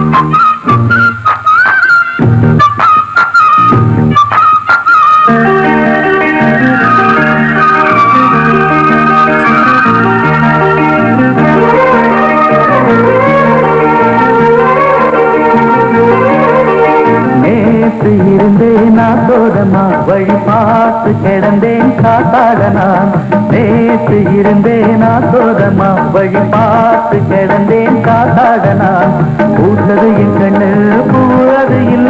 நேற்று இருந்தேன் வழி பார்த்து கிடந்தேன் காத்தாட நான் நேற்று இருந்தேன்? நான் வழி பார்த்து கிடந்தேன் காத்தாட நான் பூத்தது என் கண்ணு பூவது இல்லை.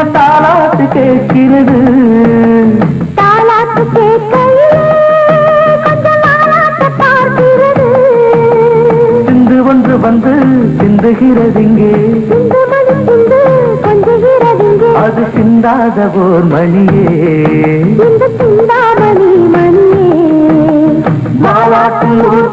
சின்ன தாளாட்டு கேட்கிறது தாலாட்டு பார்க்கிறது. சிந்து ஒன்று வந்து சிந்துகிறதிங்கே சிந்து மணி சிந்து கொஞ்சுகிறதுங்கே அது சிந்தாத ஓர் மணியே. சிந்தாமணி மணியே. மாலாட்டும் ஊர்